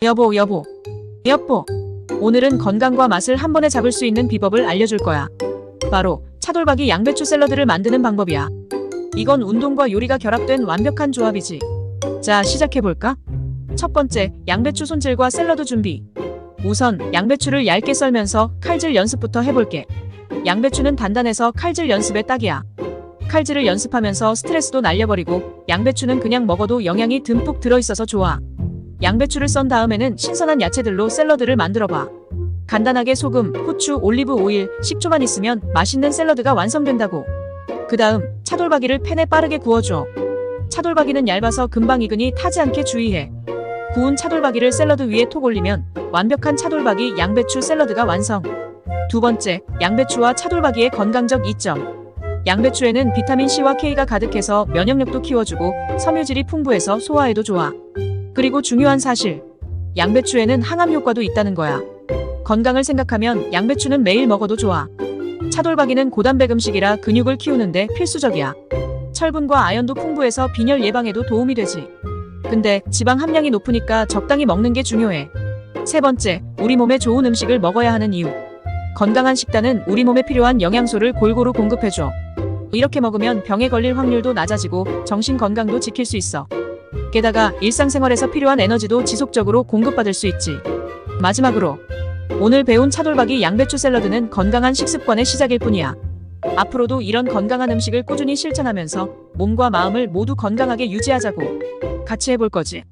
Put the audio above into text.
여보, 여보. 여보. 오늘은 건강과 맛을 한 번에 잡을 수 있는 비법을 알려줄 거야. 바로 차돌박이 양배추 샐러드를 만드는 방법이야. 이건 운동과 요리가 결합된 완벽한 조합이지. 자, 시작해볼까? 첫 번째, 양배추 손질과 샐러드 준비. 우선 양배추를 얇게 썰면서 칼질 연습부터 해볼게. 양배추는 단단해서 칼질 연습에 딱이야. 칼질을 연습하면서 스트레스도 날려버리고 양배추는 그냥 먹어도 영양이 듬뿍 들어있어서 좋아. 양배추를 썬 다음에는 신선한 야채들로 샐러드를 만들어봐. 간단하게 소금, 후추, 올리브 오일, 식초만 있으면 맛있는 샐러드가 완성된다고. 그 다음 차돌박이를 팬에 빠르게 구워줘. 차돌박이는 얇아서 금방 익으니 타지 않게 주의해. 구운 차돌박이를 샐러드 위에 톡 올리면 완벽한 차돌박이 양배추 샐러드가 완성. 두 번째, 양배추와 차돌박이의 건강적 이점. 양배추에는 비타민 C와 K가 가득해서 면역력도 키워주고 섬유질이 풍부해서 소화에도 좋아. 그리고 중요한 사실. 양배추에는 항암 효과도 있다는 거야. 건강을 생각하면 양배추는 매일 먹어도 좋아. 차돌박이는 고단백 음식이라 근육을 키우는데 필수적이야. 철분과 아연도 풍부해서 빈혈 예방에도 도움이 되지. 근데 지방 함량이 높으니까 적당히 먹는 게 중요해. 세 번째, 우리 몸에 좋은 음식을 먹어야 하는 이유. 건강한 식단은 우리 몸에 필요한 영양소를 골고루 공급해줘. 이렇게 먹으면 병에 걸릴 확률도 낮아지고 정신 건강도 지킬 수 있어. 게다가 일상생활에서 필요한 에너지도 지속적으로 공급받을 수 있지. 마지막으로 오늘 배운 차돌박이 양배추 샐러드는 건강한 식습관의 시작일 뿐이야. 앞으로도 이런 건강한 음식을 꾸준히 실천하면서 몸과 마음을 모두 건강하게 유지하자고. 같이 해볼 거지.